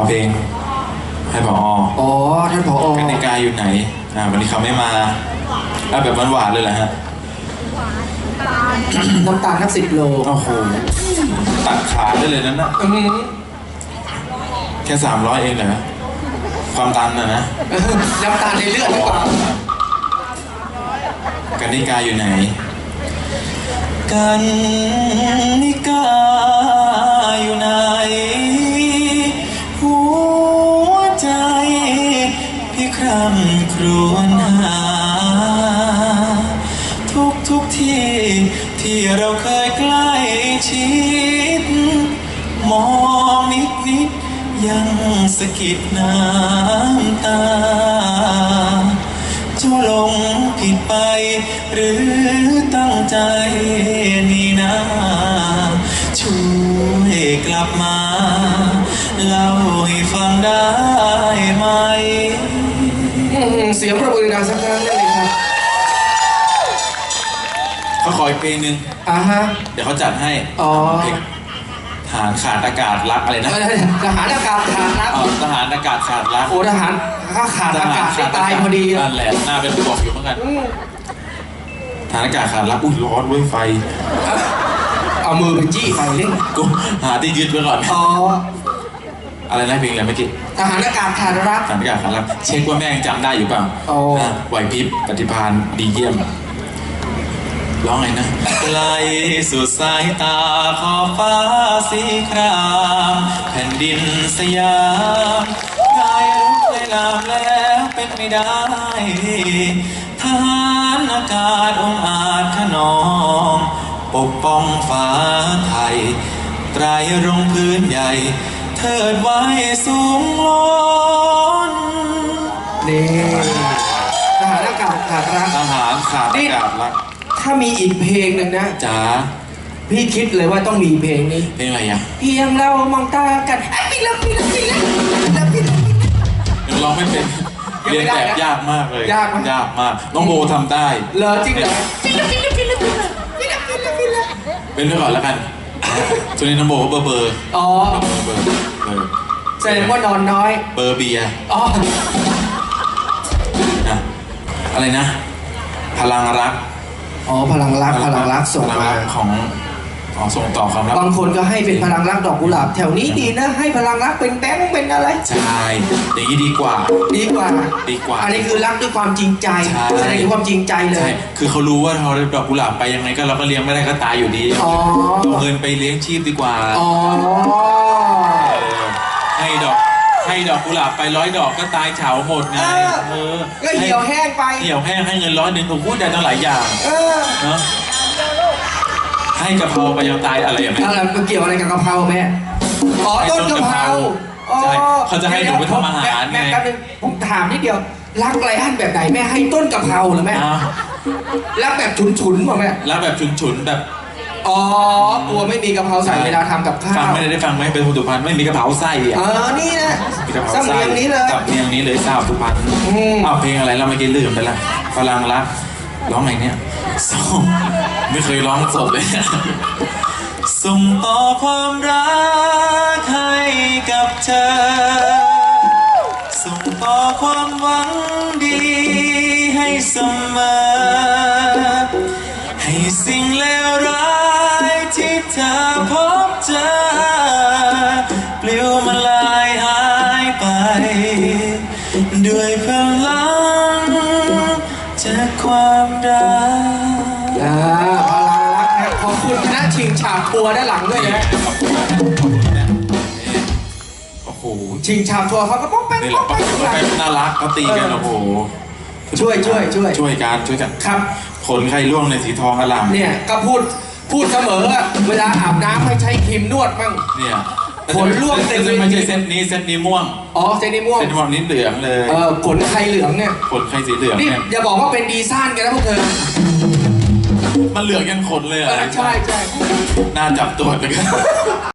อเพลงให้พออ๋อท่านผอกติกาอยู่ไหน อ่า วันนี้เขาไม่มาเอาแบบหวานๆเลยเหรอฮะน้ำตาลทับสิบโลโอ้โหตัดขาได้เลยนั่นนะอื้อหือแค่สามร้อยเองเหรอความตันนะนะน้ำตาลในเลือดหรือเปล่ากันนิกาอยู่ไหน กันนิกา เราเคยใกล้ชิด มองนิดนิดยังสะกิดน้ำตาจ้าหลงผิดไป หรือตั้งใจนี่นะช่วยกลับมาเล่าให้ฟังได้ไหม เสียงประมือดังสัก เขาขออีกเพลงหนึ่งอ่าฮะ เดี๋ยวเขาจัดให้อ๋อ เพลงทหารขาดอากาศรักอะไรนะทหารอากาศทหารรักอ๋อทหารอากาศขาดรักโอ้ทหารถ้าขาดอากาศได้ตายพอดีนั่นแหละน่าเป็นห่วงอยู่เหมือนกันอืมทหารอากาศขาดรักอุ้ยร้อนเว้ยไฟเอามือไปจี้ไฟเล่นกูหาที่ยึดไว้ก่อน อ๋ออะไรนะเพลงอะไรเมื่อกี้ทหารอากาศขาดรักทหารอากาศขาดรักเช็คว่าแม่ยังจำได้อยู่เปล่าอ๋อนะไหวพริบปฏิภาณดีเยี่ยม ร้องไงนะไกลสุดสายตาขอบฟ้าสีครามแผ่นดินสยามกายรุกเลยลามแล้วเป็นไม่ได้ทหารอากาศองอาจขนอง ปกป้องฟ้าไทยไตรรงพื้นใหญ่ เทิดไว้สูงล้นนี่ทหารอากาศขาดรักทหารขาดอากาศรัก ถ้ามีอีกเพลงหนึ่งนะ จ๋าพี่คิดเลยว่าต้องมีเพลงนี้ เพลงอะไรอะเพียงเรามองตากันอะพี่ละพี่ละพี่ละพี่ละพี่ละ ยังร้องไม่เป็นยังเรียไม่นได้แบบนะยากมากเลยยากไหม ยากมากน้องโบทำได้ เหรอจริงเหรอพี่ละพี่ละพี่ละพี่ละพี่ละพี่ละพี่ละเป็นไปก่อนแล้วกันช่วงนี้น้องโบก็เบอร์เบอร์อ๋อเบอร์เบอร์แสดงว่านอนน้อยเบอร์เบียร์อ๋อนะอะไรนะ พลังรัก อ๋อพลังรักพลังรักส่งพลังมารักของของส่งต่อความรักบางคนก็ให้เป็นพลังรักดอกกุหลาบแถวนี้ดีนะ ให้พลังรักเป็นแบงค์เป็นอะไรใช่อย่างนี้ดีกว่า ดีกว่าดีกว่าอันนี้คือรักด้วยความจริงใจใช่ แสดงถึงความจริงใจเลใช่ย คือเขารู้ว่าเราได้ดอกกุหลาบไปยังไงก็เราก็เลี้ยงไม่ได้ก็ตายอยู่ดีอ๋อ เอาเงินไปเลี้ยงชีพดีกว่า อ๋อ เออให้ดอก ให้ดอกกุหลาบไปร้อยดอกก็ตายเฉาหมดไงเออ เออก็เหี่ยวแห้งไป เหี่ยวแห้งให้เงินร้อยหนึ่งผมพูดได้ตั้งหลายอย่างเออเนาะให้กะเพราไปยังตายอะไรอย่างนี้อะไรมันเกี่ยวอะไรกับกะเพราแม่อ๋อให้ต้ต้นนกะกะเพเพราราอ๋อใช่เขาจะให้หนูไปทำอาหารไงแม่แม่แป๊บนึงผมถามนิดเดียว รักไรอันแบบไหนแม่ให้ต้นกะเพราเหรือแม่อะรักแบบฉุนๆป่ะแม่ แล้วแบบฉุนๆแบบ อ๋อกลัวไม่มีกะเพราใส่เวลาทำกับข้าฟังวไม่ได้ฟังไหมเป็นคนสุพรรณไม่มีกะเพราไส้เออะอนี่นะมีกะเพราสำไส้เนียงนี้เลยกับเนียงนี้เลยทราบสุพรรณอืมอ้าวเพลงอะไรเราเมื่อกี้ลืมไปละพลังรักร้องไงเนี่ยส่งไม่เคยร้องสดเลยส่งต่อความรักให้กับเธอ ส่งต่อความหวังดีให้เสมอ ให้สิ่งเลวร้าย ที่เธอพบเจอปลิวมาลายหายไป ด้วยพลังจากความรักอ่าพลังรักนะขอบคุณคณะชิงฉาบทัวร์ด้านหลังด้วยนะขอบคุณนะขอบคุณนะโอ้โหชิงฉาบทัวร์เขาก็ป้องแป้งนี่แหป้ละองป๊อแป้ปงปี้ป๊อปปี้น่ารักเขาตีกันโอ้โหช่วยช่วยช่วย ช่วยกันช่วยกันครับ ขนใครล่วงในสีทองอลามเนี่ยก็พูด พูดเสมออะเวลาอาบน้ำให้ใช้ครีมนวดมั่ง เนี่ยขนล่วงเต็มเส้นไม่ใช่เส้นนี้เส้นนี้ม่วง อ๋อเซนิม่วงเส้นม่วงนี้เหลืองเลยเออขนไทยเหลืองเนี่ยขนใครสีเหลืองนี่เนี่ย อย่าบอกว่าเป็นดีซ่านกันนะพวกเธอมันเหลืองยันขนเลยเออะอใช่ใช่ น่าจับตัวเหมือนกัน